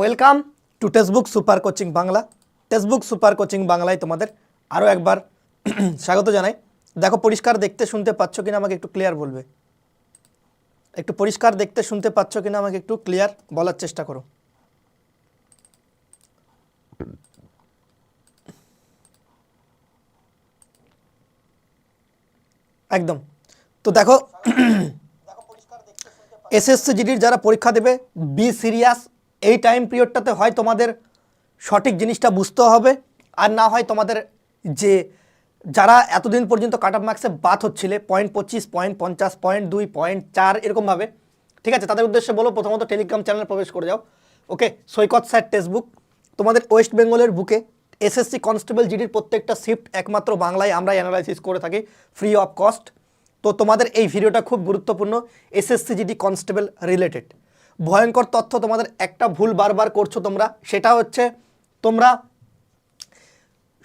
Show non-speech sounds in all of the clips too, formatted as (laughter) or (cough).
Welcome to textbook super coaching Bangla textbook super coaching বাংলায় তোমাদের আরও একবার (clears throat) স্বাগত জানাই। দেখো, পরিষ্কার দেখতে শুনতে পাচ্ছ কিনা আমাকে একটু ক্লিয়ার বলবে? একটু পরিষ্কার দেখতে শুনতে পাচ্ছ কিনা আমাকে একটু ক্লিয়ার বলার চেষ্টা করো। একদম। তো দেখো, (clears throat) এসএসসি জিডির যারা পরীক্ষা দেবে বি সিরিয়াস এই টাইম পিরিয়ডটাতে হয় তোমাদের সঠিক জিনিসটা বুঝতে হবে, আর না হয় তোমাদের যে যারা এতদিন পর্যন্ত কাট অফ মার্কসে বাদ হচ্ছিলে পয়েন্ট পঁচিশ পয়েন্ট পঞ্চাশ পয়েন্ট দুই পয়েন্ট চার এরকমভাবে ঠিক আছে? তাদের উদ্দেশ্যে বলো, প্রথমত টেলিগ্রাম চ্যানেলে প্রবেশ করে যাও। ওকে সৈকত স্যার টেক্সটবুক তোমাদের ওয়েস্ট বেঙ্গলের বুকে এসএসসি কনস্টেবল জিডির প্রত্যেকটা শিফট একমাত্র বাংলায় আমরা অ্যানালাইসিস করে থাকি ফ্রি অফ কস্ট তো তোমাদের এই ভিডিওটা খুব গুরুত্বপূর্ণ এসএসসি জিডি কনস্টেবল রিলেটেড ভয়ঙ্কর তথ্য তোমাদের একটা ভুল বারবার করছ তোমরা, সেটা হচ্ছে তোমরা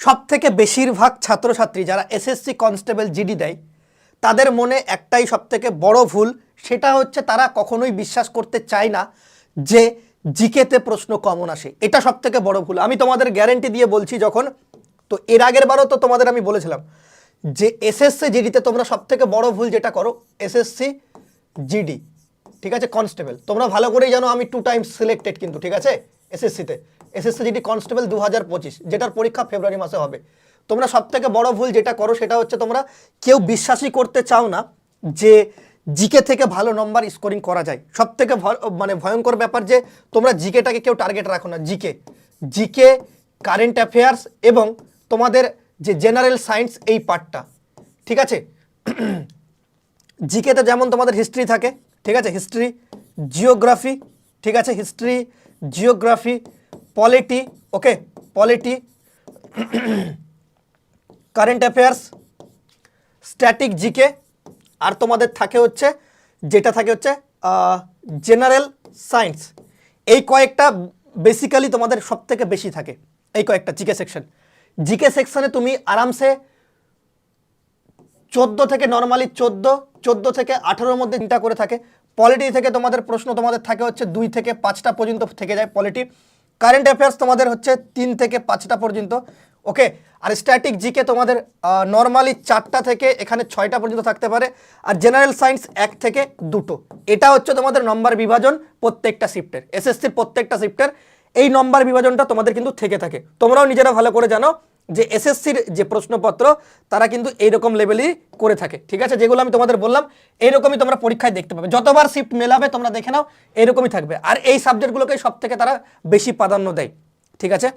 সব থেকে বেশিরভাগ ছাত্রছাত্রী যারা এসএসসি কনস্টেবল জিডি দেয়, তাদের মনে একটাই সবথেকে বড় ভুল, সেটা হচ্ছে তারা কখনোই বিশ্বাস করতে চায় না যে জিকেতে প্রশ্ন কমন আসে। এটা সব থেকে বড় ভুল। আমি তোমাদের গ্যারেন্টি দিয়ে বলছি যখন, তো এর আগের বারও তো তোমাদের আমি বলেছিলাম যে এসএসসি জিডিতে তোমরা সব থেকে বড় ভুল যেটা করো এসএসসি জিডি ঠিক আছে কনস্টেবল তোমরা ভালো করেই জানো আমি টু টাইমস সিলেক্টেড কিন্তু, ঠিক আছে? এসএসসিতে এসএসসি জিডি কনস্টেবল দু হাজার পঁচিশ, যেটার পরীক্ষা ফেব্রুয়ারি মাসে হবে। তোমরা সব থেকে বড় ভুল যেটা করো সেটা হচ্ছে তোমরা কেউ বিশ্বাসই করতে চাও না যে জিকে থেকে ভালো নম্বর স্কোরিং করা যায়। সব থেকে মানে ভয়ঙ্কর ব্যাপার যে তোমরা জিকেটাকে কেউ টার্গেট রাখো না জিকে জিকে কারেন্ট অ্যাফেয়ার্স এবং তোমাদের যে জেনারেল সায়েন্স এই পার্টটা ঠিক আছে? (clears throat) জিকেতে যেমন তোমাদের হিস্ট্রি থাকে ঠিক আছে? হিস্ট্রি জিওগ্রাফি ঠিক আছে? History geography polity okay polity current affairs static GK আর তোমাদের থাকে হচ্ছে, যেটা থাকে হচ্ছে জেনারেল সায়েন্স এই কয়েকটা বেসিক্যালি তোমাদের সব থেকে বেশি থাকে, এই কয়েকটা জিকে সেকশন জিকে সেকশনে তুমি আরামসে চোদ্দ থেকে নর্মালি চোদ্দ চোদ্দ থেকে আঠেরোর মধ্যে চিন্তা করে থাকে। পলিটি থেকে তোমাদের প্রশ্ন তোমাদের থাকে হচ্ছে দুই থেকে পাঁচটা পর্যন্ত থেকে যায় পলিটি কারেন্ট অ্যাফেয়ার্স তোমাদের হচ্ছে তিন থেকে পাঁচটা পর্যন্ত। ওকে আর স্ট্যাটিক জিকে তোমাদের নর্মালি চারটা থেকে এখানে ছয়টা পর্যন্ত থাকতে পারে। আর জেনারেল সায়েন্স এক থেকে দুটো। এটা হচ্ছে তোমাদের নম্বর বিভাজন প্রত্যেকটা শিফটের এসএসসির প্রত্যেকটা শিফটের এই নম্বর বিভাজনটা তোমাদের কিন্তু থেকে থাকে। তোমরাও নিজেরা ভালো করে জানো। যে এসএসসির যে প্রশ্নপত্র, তারা কিন্তু এইরকম লেভেলই করে থাকে। ঠিক আছে? যেগুলো আমি তোমাদের বললাম, এইরকমই তোমরা পরীক্ষায় দেখতে পাবে। যতবার শিফট মেলাবে, তোমরা দেখে নাও এরকমই থাকবে। আর এই সাবজেক্টগুলোকে সব থেকে তারা বেশি প্রাধান্য দেয়। ঠিক আছে?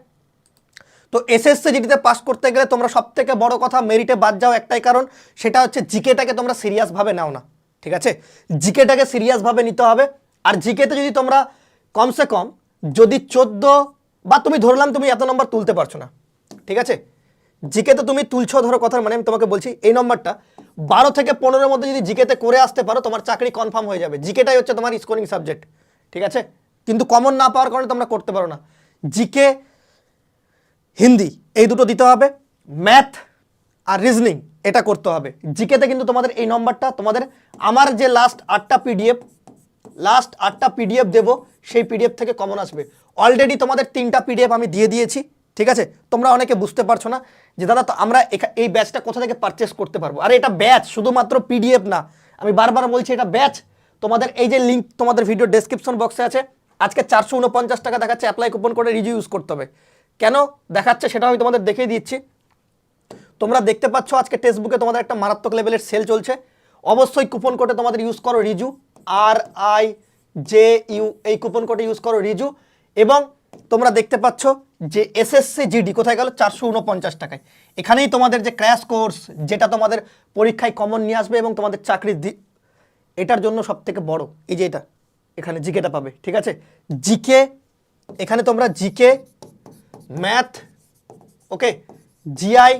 তো এসএসসি জিডিতে পাস করতে গেলে তোমরা সব থেকে বড় কথা মেরিটে বাদ যাও একটাই কারণ, সেটা হচ্ছে জিকেটাকে তোমরা সিরিয়াসভাবে নাও না। ঠিক আছে? জিকেটাকে সিরিয়াসভাবে নিতে হবে। আর জিকেতে যদি তোমরা কমসে কম যদি চোদ্দ বা তুমি ধরলাম তুমি এত নম্বর তুলতে পারছ না। ঠিক আছে? জিকেতে তুমি তুলছো, ধরো কথার মানে আমি তোমাকে বলছি, এই নম্বরটা। বারো থেকে পনেরোর মধ্যে যদি জিকেতে করে আসতে পারো, তোমার চাকরি কনফার্ম হয়ে যাবে। জিকেটাই হচ্ছে তোমার স্কোরিং সাবজেক্ট ঠিক আছে? কিন্তু কমন না পাওয়ার কারণে তোমরা করতে পারো না। জিকে, হিন্দি, এই দুটো দিতে হবে। ম্যাথ আর রিজনিং এটা করতে হবে। জিকেতে কিন্তু তোমাদের এই নম্বরটা, তোমাদের আমার যে লাস্ট আটটা পিডিএফ লাস্ট আটটা পিডিএফ দেবো, সেই পিডিএফ থেকে কমন আসবে। অলরেডি তোমাদের তিনটা পিডিএফ আমি দিয়ে দিয়েছি। ঠিক আছে? তোমরা অনেকে বুঝতে পারছ না যে, দাদা, তো আমরা এই ব্যাচটা কোথা থেকে পারচেস করতে পারব? আর, এটা ব্যাচ, শুধুমাত্র পিডিএফ না। আমি বারবার বলছি, এটা ব্যাচ। তোমাদের এই যে লিঙ্ক তোমাদের ভিডিও ডেসক্রিপশন বক্সে আছে। আজকে চারশো উনপঞ্চাশ টাকা দেখাচ্ছে অ্যাপ্লাই কুপন করে রিজিউ ইউজ করতে হবে। কেন? দেখাচ্ছে সেটা আমি তোমাদের দেখিয়ে দিচ্ছি। তোমরা দেখতে পাচ্ছ, আজকে টেক্সটবুকে তোমাদের একটা মারাত্মক লেভেলের সেল চলছে। অবশ্যই কুপন কোডে তোমাদের ইউজ করো Riju. R I J U এই কুপন কোডে ইউজ করো রিজু। এবং তোমরা দেখতে পাচ্ছ যে এসএসসি জিডি কোথায় গেল? চারশো উনপঞ্চাশ টাকায়। এখানেই তোমাদের যে ক্র্যাশ কোর্স যেটা তোমাদের পরীক্ষায় কমন নিয়ে আসবে এবং তোমাদের চাকরির দি এটার জন্য সব থেকে বড়। এই যে এটা, এখানে জিকেটা পাবে, ঠিক আছে? জিকে এখানে তোমরা জিকে ম্যাথ ওকে জিআই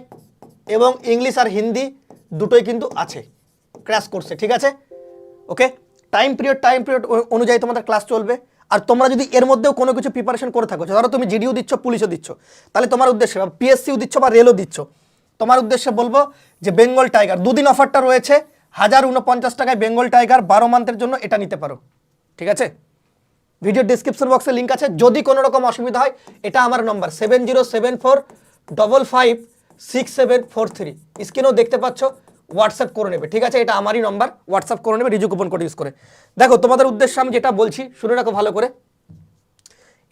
এবং ইংলিশ আর হিন্দি দুটোই কিন্তু আছে ক্র্যাশ কোর্সে ঠিক আছে? Okay time period time period অনুযায়ী তোমাদের ক্লাস চলবে। আর তোমরা যদি এর মধ্যেও কোনো কিছু প্রিপারেশন করে থাকো, ধরো তুমি জিডিও দিচ্ছ, পুলিশও দিচ্ছ, তাহলে তোমার উদ্দেশ্যে, বা পিএসসিও দিচ্ছ বা রেলও দিচ্ছ, তোমার উদ্দেশ্যে বলব যে বেঙ্গল টাইগার দুদিন অফারটা রয়েছে, হাজার উনপঞ্চাশ টাকায় বেঙ্গল টাইগার বারো মান্থের জন্য এটা নিতে পারো। ঠিক আছে? ভিডিও ডিসক্রিপশন বক্সে লিঙ্ক আছে, যদি কোনো রকম অসুবিধা হয়, এটা আমার নম্বর seven zero seven four double five six seven four three স্ক্রিনেও দেখতে পাচ্ছ হোয়াটসঅ্যাপ করে নেবে, ঠিক আছে? এটা আমারই নম্বর হোয়াটসঅ্যাপ করে নেবে, রিজু কুপন কোড ইউজ করে। দেখো, তোমাদের উদ্দেশ্যে আমি যেটা বলছি, শুনে রাখো ভালো করে।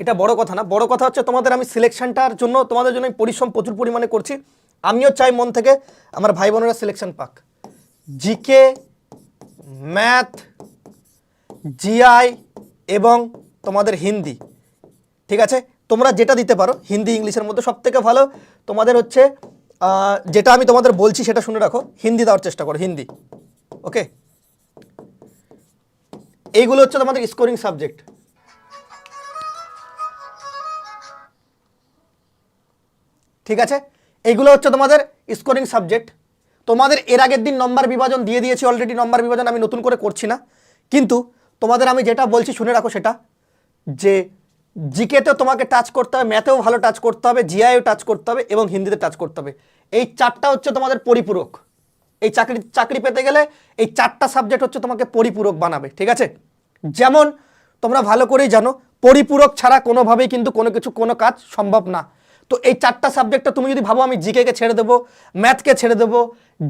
এটা বড় কথা না, বড় কথা হচ্ছে তোমাদের আমি সিলেকশনটার জন্য, তোমাদের জন্য পরিশ্রম প্রচুর পরিমাণে করছি। আমিও চাই মন থেকে আমার ভাই বোনেরা সিলেকশন পাক। জিকে ম্যাথ জিআই এবং তোমাদের হিন্দি, ঠিক আছে? তোমরা যেটা দিতে পারো, হিন্দি, ইংলিশের মধ্যে সব থেকে ভালো। তোমাদের হচ্ছে যেটা আমি তোমাদের বলছি সেটা শুনে রাখো। হিন্দি দেওয়ার চেষ্টা করো, হিন্দি। ওকে? এইগুলো হচ্ছে তোমাদের স্কোরিং সাবজেক্ট ঠিক আছে? এইগুলো হচ্ছে তোমাদের স্কোরিং সাবজেক্ট তোমাদের এর আগের দিন নম্বর বিভাজন দিয়ে দিয়েছি অলরেডি নম্বর বিভাজন আমি নতুন করে করছি না। কিন্তু তোমাদের আমি যেটা বলছি শুনে রাখো সেটা, যে জিকেতেও তোমাকে টাচ করতে হবে, ম্যাথেও ভালো টাচ করতে হবে, জিআইও টাচ করতে হবে এবং হিন্দিতে টাচ করতে হবে। এই চারটা হচ্ছে তোমাদের পরিপূরক। এই চাকরি চাকরি পেতে গেলে এই চারটা সাবজেক্ট হচ্ছে তোমাকে পরিপূরক বানাবে, ঠিক আছে? যেমন তোমরা ভালো করেই জানো, পরিপূরক ছাড়া কোনোভাবেই কিন্তু কোনো কিছু, কোনো কাজ সম্ভব না। তো এই চারটা সাবজেক্টটা তুমি যদি ভাবো আমি জিকেকে ছেড়ে দেবো ম্যাথকে ছেড়ে দেবো,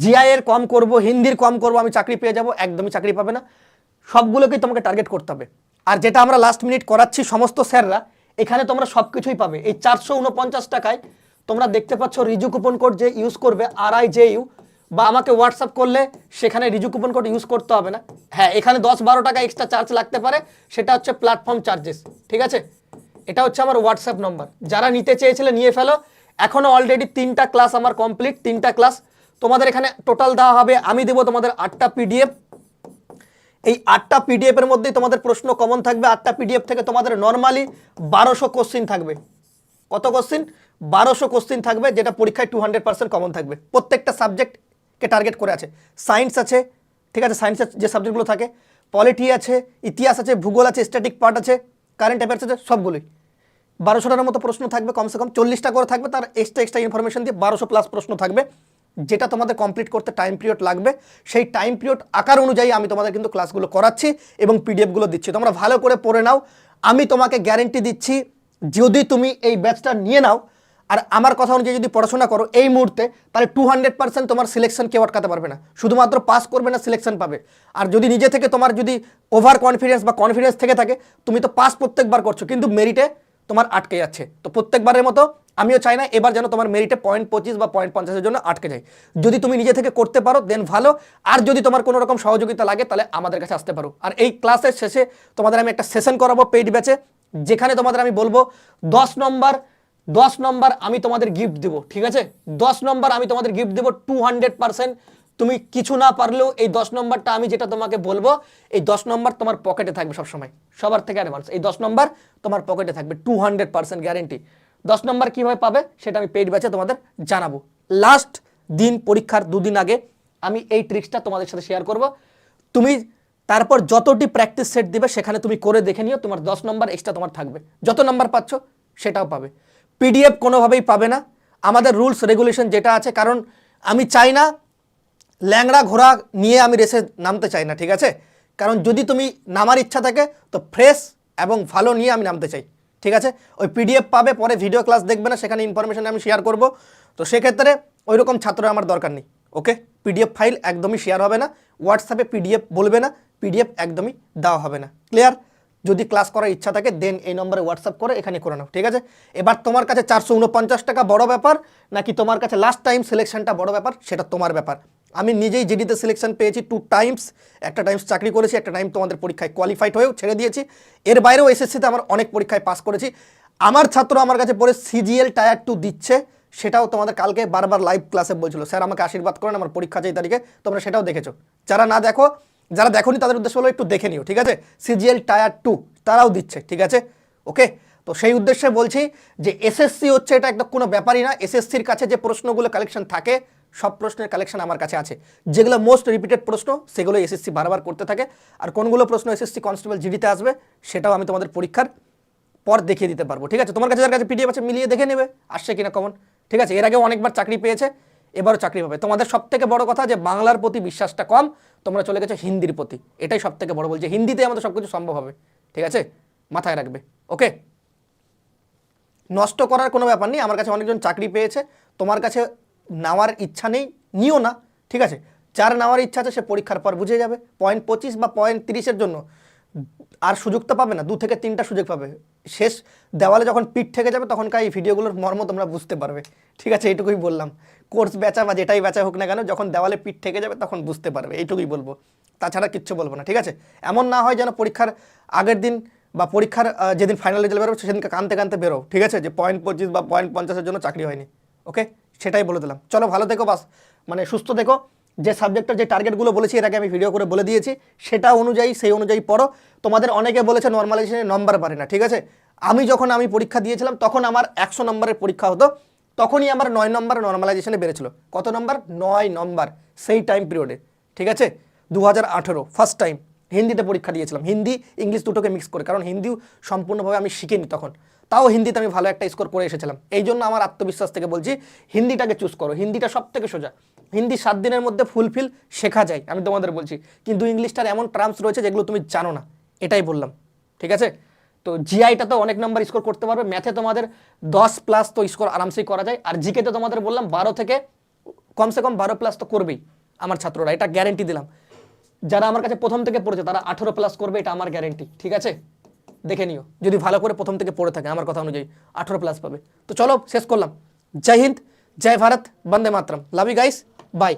জিআই এর কম করব, হিন্দির কম করব, আমি চাকরি পেয়ে যাব, একদমই চাকরি পাবে না। সবগুলোকেই তোমাকে টার্গেট করতে হবে। আর যেটা আমরা লাস্ট মিনিট করাচ্ছি সমস্ত স্যাররা, এখানে তোমরা সব কিছুই পাবে। এই চারশো উনপঞ্চাশ টাকায় তোমরা দেখতে পাচ্ছ রিজু কুপন কোড যে ইউজ করবে আর আই জে ইউ বা আমাকে হোয়াটসঅ্যাপ করলে সেখানে রিজু কুপন কোড ইউজ করতে হবে না। হ্যাঁ এখানে দশ বারো টাকা এক্সট্রা চার্জ লাগতে পারে, সেটা হচ্ছে প্ল্যাটফর্ম চার্জেস ঠিক আছে? এটা হচ্ছে আমার হোয়াটসঅ্যাপ নম্বর যারা নিতে চেয়েছিলে, নিয়ে ফেলো। এখনও অলরেডি তিনটা ক্লাস আমার কমপ্লিট তিনটা ক্লাস তোমাদের এখানে টোটাল দেওয়া হবে, আমি দেবো তোমাদের আটটা পিডিএফ এই আটটা পিডিএফ এর মধ্যেই তোমাদের প্রশ্ন কমন থাকবে। আটটা পিডিএফ থেকে তোমাদের নর্মালি বারোশো কোশ্চিন থাকবে। কত কোশ্চিন বারোশো কোশ্চিন থাকবে, যেটা পরীক্ষায় টু হান্ড্রেড পার্সেন্ট কমন থাকবে। প্রত্যেকটা সাবজেক্টকে টার্গেট করে আছে। সায়েন্স আছে, ঠিক আছে? সায়েন্সের যে সাবজেক্টগুলো থাকে পলিটি আছে, ইতিহাস আছে, ভূগোল আছে স্ট্যাটিক পার্ট আছে কারেন্ট অ্যাফেয়ার্স আছে সবগুলোই বারোশোটার মতো প্রশ্ন থাকবে, কমসে কম চল্লিশটা করে থাকবে, তার এক্সট্রা এক্সট্রা ইনফরমেশন দিয়ে বারোশো প্লাস প্রশ্ন থাকবে। যেটা তোমাদের কমপ্লিট করতে টাইম পিরিয়ড লাগবে, সেই টাইম পিরিয়ড আকার অনুযায়ী আমি তোমাদের কিন্তু ক্লাসগুলো করাচ্ছি এবং পিডিএফগুলো দিচ্ছি। তোমরা ভালো করে পড়ে নাও। আমি তোমাকে গ্যারেন্টি দিচ্ছি, যদি তুমি এই ব্যাচটা নিয়ে নাও, আর আমার কথা অনুযায়ী যদি পড়াশোনা করো এই মুহূর্তে, তাহলে টু হান্ড্রেড পার্সেন্ট তোমার সিলেকশন কেউ আটকাতে পারবে না। শুধুমাত্র পাস করবে না সিলেকশন পাবে। আর যদি নিজে থেকে তোমার যদি ওভার কনফিডেন্স বা কনফিডেন্স থেকে থাকে, তুমি তো পাস প্রত্যেকবার করছ, কিন্তু মেরিটে তোমার আটকে যাচ্ছে। তো প্রত্যেকবারের মতো আমিও চাই না এবার যেন তোমার মেরিটে পয়েন্ট পঁচিশ বা পয়েন্ট পঞ্চাশের জন্য আটকে যায়। যদি তুমি নিজে থেকে করতে পারো দেন ভালো। আর যদি তোমার কোনো রকম সহযোগিতা লাগে, তাহলে আমাদের কাছে আসতে পারো। আর এই ক্লাসের শেষে তোমাদের আমি একটা সেশন করাবো পেইড ব্যাচে যেখানে তোমাদের আমি বলব, দশ নম্বর দশ নম্বর আমি তোমাদের গিফট দেবো, ঠিক আছে? দশ নম্বর আমি তোমাদের গিফট দেবো টু হান্ড্রেড পার্সেন্ট তুমি কিছু না পারলেও এই দশ নম্বরটা আমি যেটা তোমাকে বলব, এই দশ নম্বর তোমার পকেটে থাকবে সবসময়। সবার থেকে অ্যাডভান্স এই দশ নম্বর তোমার পকেটে থাকবে টু হান্ড্রেড পার্সেন্ট গ্যারেন্টি দশ নম্বর কীভাবে পাবে সেটা আমি পেইড ব্যাচে তোমাদের জানাব। লাস্ট দিন পরীক্ষার দুদিন আগে আমি এই ট্রিক্সটা তোমাদের সাথে শেয়ার করব। তুমি তারপর যতটি প্র্যাকটিস সেট দিবে সেখানে তুমি করে দেখে নিও, তোমার দশ নম্বর এক্সট্রা তোমার থাকবে। যত নম্বর পাচ্ছ সেটাও পাবে। পিডিএফ কোনোভাবেই পাবে না। আমাদের রুলস রেগুলেশন যেটা আছে, কারণ আমি চাই না ল্যাংড়া ঘোড়া নিয়ে আমি রেসে নামতে চাই না, ঠিক আছে? কারণ যদি তুমি নামার ইচ্ছা থাকে, তো ফ্রেশ এবং ভালো নিয়ে আমি নামতে চাই, ঠিক আছে? ওই পিডিএফ পাবে, পরে ভিডিও ক্লাস দেখবে না, সেখানে ইনফরমেশান আমি শেয়ার করব। তো সেক্ষেত্রে ওই রকম ছাত্র আমার দরকার নেই ওকে পিডিএফ ফাইল একদমই শেয়ার হবে না হোয়াটসঅ্যাপে পিডিএফ বলবে না পিডিএফ একদমই দেওয়া হবে না ক্লিয়ার যদি ক্লাস করার ইচ্ছা থাকে দেন এই নম্বরে হোয়াটসঅ্যাপ করে এখানে করে নাও, ঠিক আছে? এবার তোমার কাছে চারশো উনপঞ্চাশ টাকা বড় ব্যাপার, নাকি তোমার কাছে লাস্ট টাইম সিলেকশনটা বড় ব্যাপার, সেটা তোমার ব্যাপার। আমি নিজেই জিডিতে সিলেকশন পেয়েছি টু টাইমস একটা টাইমস চাকরি করেছি, একটা টাইম তোমাদের পরীক্ষায় কোয়ালিফাইড হয়েও ছেড়ে দিয়েছি। এর বাইরেও এসএসসিতে আমার অনেক পরীক্ষায় পাস করেছি। আমার ছাত্র আমার কাছে পড়ে সিজিএল টায়ার টু দিচ্ছে, সেটাও তোমাদের কালকে বারবার লাইভ ক্লাসে বলছিল। স্যার, আমাকে আশীর্বাদ করেন, আমার পরীক্ষা চাই তারিখে, তোমরা সেটাও দেখেছ। যারা না দেখো, যারা দেখোনি, তাদের উদ্দেশ্য হলো একটু দেখে নিও, ঠিক আছে? সিজিএল টায়ার টু তারাও দিচ্ছে, ঠিক আছে? ওকে তো সেই উদ্দেশ্যে বলছি যে এসএসসি হচ্ছে এটা একটা কোনো ব্যাপারই না। এসএসসির কাছে যে প্রশ্নগুলো কালেকশন থাকে সব প্রশ্নের কালেকশন আমার কাছে আছে। যেগুলো মোস্ট রিপিটেড প্রশ্ন, সেগুলো এসএসসি বারবার করতে থাকে। আর কোনগুলো প্রশ্ন এসএসসি কনস্টেবল জিডিতে আসবে, সেটাও আমি তোমাদের পরীক্ষার পর দেখিয়ে দিতে পারব। ঠিক আছে? তোমার কাছে যার কাছে পিডিএফ আছে, মিলিয়ে দেখে নেবে। আসছে কিনা কমন ঠিক আছে? এর আগে অনেকবার চাকরি পেয়েছে, এবারও চাকরি পাবে। তোমাদের সব থেকে বড় কথা যে বাংলার প্রতি বিশ্বাসটা কম, তোমরা চলে গেছো হিন্দির প্রতি। এটাই সব থেকে বড় বলছে হিন্দিতে আমাদের সব কিছু সম্ভব হবে। ঠিক আছে? মাথায় রাখবে। ওকে নষ্ট করার কোনো ব্যাপার নেই। আমার কাছে অনেকজন চাকরি পেয়েছে। তোমার কাছে নেওয়ার ইচ্ছা নেই, নিও না, ঠিক আছে? যার নেওয়ার ইচ্ছা আছে, সে পরীক্ষার পর বুঝে যাবে। পয়েন্ট পঁচিশ বা পয়েন্ট তিরিশের জন্য আর সুযোগ তো পাবে না, দু থেকে তিনটা সুযোগ পাবে। শেষ দেওয়ালে যখন পিঠ থেকে যাবে, তখনকার এই ভিডিওগুলোর মর্ম তোমরা বুঝতে পারবে। ঠিক আছে, এইটুকুই বললাম। কোর্স বেচা বা যেটাই বেচা হোক না কেন, যখন দেওয়ালে পিঠ থেকে যাবে, তখন বুঝতে পারবে, এইটুকুই বলব। তাছাড়া কিচ্ছু বলব না, ঠিক আছে? এমন না হয় যেন পরীক্ষার আগের দিন বা পরীক্ষার যেদিন ফাইনাল রেজাল্ট বেরোবে, সেদিনকে কানতে কানতে বেরো ঠিক আছে? যে পয়েন্ট পঁচিশ বা পয়েন্ট পঞ্চাশের জন্য চাকরি হয়নি ওকে সেটাই বলে দিলাম। চলো ভালো থেকো বাস মানে সুস্থ থেকো। যে সাবজেক্টের যে টার্গেটগুলো বলেছি আগে আমি ভিডিও করে বলে দিয়েছি, সেটা অনুযায়ী, সেই অনুযায়ী পড়ো। তোমাদের অনেকে বলেছে নর্মালাইজেশনে নম্বর পারে না, ঠিক আছে? আমি যখন আমি পরীক্ষা দিয়েছিলাম, তখন আমার একশো নম্বরের পরীক্ষা হতো। তখনই আমার নয় নম্বর নর্মালাইজেশনে বেড়েছিল। কত নম্বর? নয় নম্বর, সেই টাইম পিরিয়ডে ঠিক আছে? দু হাজার আঠেরো ফার্স্ট টাইম হিন্দিতে পরীক্ষা দিয়েছিলাম। হিন্দি, ইংলিশ দুটোকে মিক্স করে, কারণ হিন্দিও সম্পূর্ণভাবে আমি শিখিনি তখন। তাও হিন্দিতে আমি ভালো একটা স্কোর করে এসেছিলাম। এই জন্য আমার আত্মবিশ্বাস থেকে বলছি, হিন্দিটাকে চুজ করো। হিন্দিটা সব থেকে সোজা। হিন্দি সাত দিনের মধ্যে ফুলফিল শেখা যায়, আমি তোমাদের বলছি। কিন্তু ইংলিশটার এমন টার্মস রয়েছে যেগুলো তুমি জানো না। এটাই বললাম। ঠিক আছে? তো জিআইটা তো অনেক নাম্বার স্কোর করতে পারবে। ম্যাথে তোমাদের দশ প্লাস তো স্কোর আরামসেই করা যায়। আর জিকে তো তোমাদের বললাম, বারো থেকে কমসে কম বারো প্লাস তো করবেই আমার ছাত্ররা। এটা গ্যারেন্টি দিলাম। যারা আমার কাছে প্রথম থেকে পড়েছে, তারা আঠেরো প্লাস করবে, এটা আমার গ্যারেন্টি ঠিক আছে? দেখে নিও, যদি ভালো করে প্রথম থেকে পড়ে থাকে আমার কথা অনুযায়ী, আঠেরো প্লাস পাবে। তো চলো, শেষ করলাম। জয় হিন্দ, জয় ভারত, বন্দে মাতরম। Love you guys bye